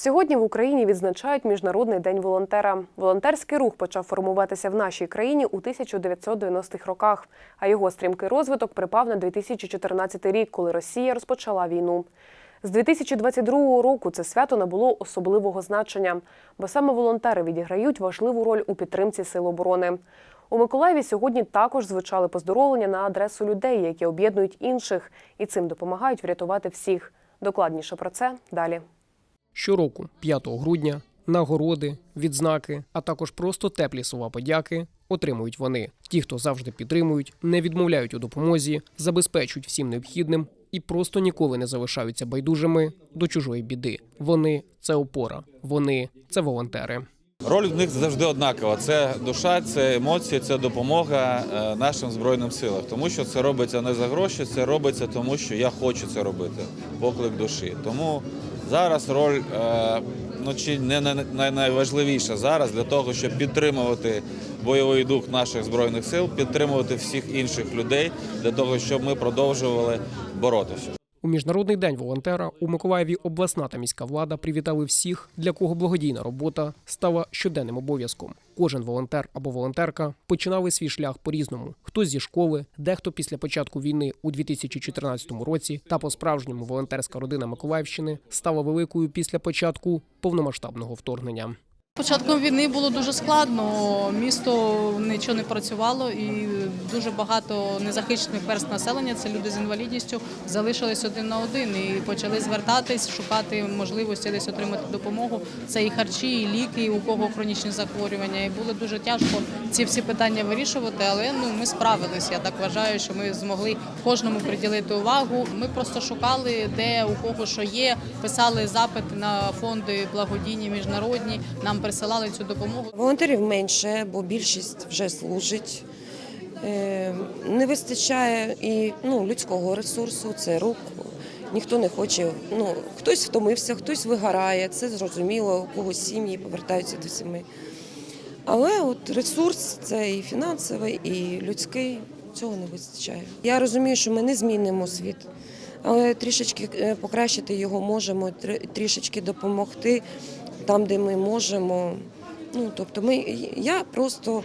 Сьогодні в Україні відзначають Міжнародний день волонтера. Волонтерський рух почав формуватися в нашій країні у 1990-х роках, а його стрімкий розвиток припав на 2014 рік, коли Росія розпочала війну. З 2022 року це свято набуло особливого значення, бо саме волонтери відіграють важливу роль у підтримці сил оборони. У Миколаєві сьогодні також звучали поздоровлення на адресу людей, які об'єднують інших і цим допомагають врятувати всіх. Докладніше про це далі. Щороку, 5 грудня, нагороди, відзнаки, а також просто теплі слова подяки отримують вони. Ті, хто завжди підтримують, не відмовляють у допомозі, забезпечують всім необхідним і просто ніколи не залишаються байдужими до чужої біди. Вони це опора, вони це волонтери. Роль в них завжди однакова. Це душа, це емоції, це допомога е, нашим збройним силам. Тому що це робиться не за гроші, це робиться тому, що я хочу це робити. Поклик душі. Тому зараз роль е, ну чи не най- най- найважливіша зараз для того, щоб підтримувати бойовий дух наших збройних сил, підтримувати всіх інших людей для того, щоб ми продовжували боротися. Міжнародний день волонтера у Миколаєві обласна та міська влада привітали всіх, для кого благодійна робота стала щоденним обов'язком. Кожен волонтер або волонтерка починали свій шлях по-різному: хтось зі школи, дехто після початку війни у 2014 році. Та по-справжньому волонтерська родина Миколаївщини стала великою після початку повномасштабного вторгнення. Початком війни було дуже складно. Місто нічого не працювало, і дуже багато незахищених верст населення, це люди з інвалідністю, залишились один на один і почали звертатись, шукати можливості десь отримати допомогу. Це і харчі, і ліки, і у кого хронічні захворювання. І було дуже тяжко ці всі питання вирішувати, але ну ми справилися. Я так вважаю, що ми змогли кожному приділити увагу. Ми просто шукали, де у кого що є, писали запити на фонди благодійні міжнародні. Нам присилали цю допомогу. Волонтерів менше, бо більшість вже служить. Е, Не вистачає і ну, людського ресурсу, це рук. Ніхто не хоче. Ну, хтось втомився, хтось вигорає, це зрозуміло, у когось сім'ї повертаються до сімей. Але от ресурс це і фінансовий, і людський, цього не вистачає. Я розумію, що ми не змінимо світ, але трішечки е, покращити його можемо, тр- трішечки допомогти там, де ми можемо. Ну, тобто ми, я просто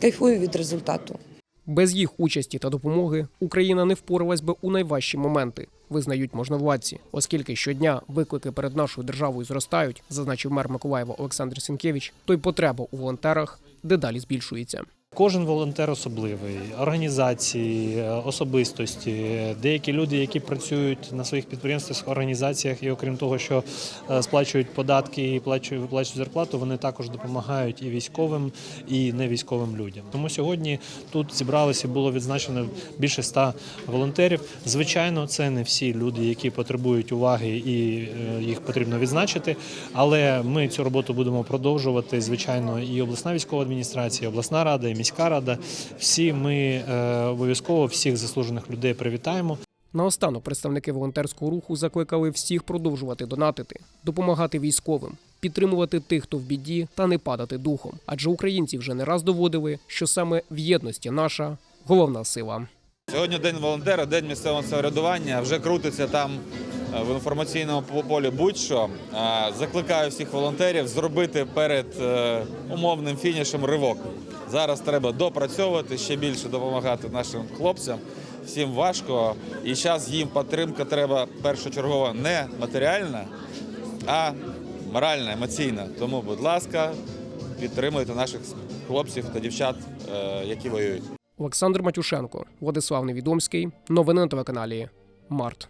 кайфую від результату. Без їх участі та допомоги Україна не впоралась би у найважчі моменти, визнають можновладці, оскільки щодня виклики перед нашою державою зростають, зазначив мер Миколаєва Олександр Сінкевич. То й потреба у волонтерах дедалі збільшується. Кожен волонтер особливий, організації, особистості, деякі люди, які працюють на своїх підприємствах, організаціях, і окрім того, що е, сплачують податки і виплачують зарплату, вони також допомагають і військовим, і не військовим людям. Тому сьогодні тут зібралося, було відзначено більше ста волонтерів. Звичайно, це не всі люди, які потребують уваги, і е, їх потрібно відзначити. Але ми цю роботу будемо продовжувати. Звичайно, і обласна військова адміністрація, і обласна рада, і міська рада. Всі ми е, обов'язково всіх заслужених людей привітаємо. Наостанок представники волонтерського руху закликали всіх продовжувати донатити, допомагати військовим, підтримувати тих, хто в біді, та не падати духом. Адже українці вже не раз доводили, що саме в єдності наша головна сила. Сьогодні день волонтера, день місцевого самоврядування. Вже крутиться там в інформаційному полі будь-що. Е, Закликаю всіх волонтерів зробити перед е, умовним фінішем ривок. Зараз треба допрацьовувати, ще більше допомагати нашим хлопцям. Всім важко, і зараз їм підтримка треба першочергово не матеріальна, а моральна, емоційна. Тому, будь ласка, підтримуйте наших хлопців та дівчат, е, які воюють. Олександр Матюшенко, Владислав Невідомський. Новини на телеканалі Март.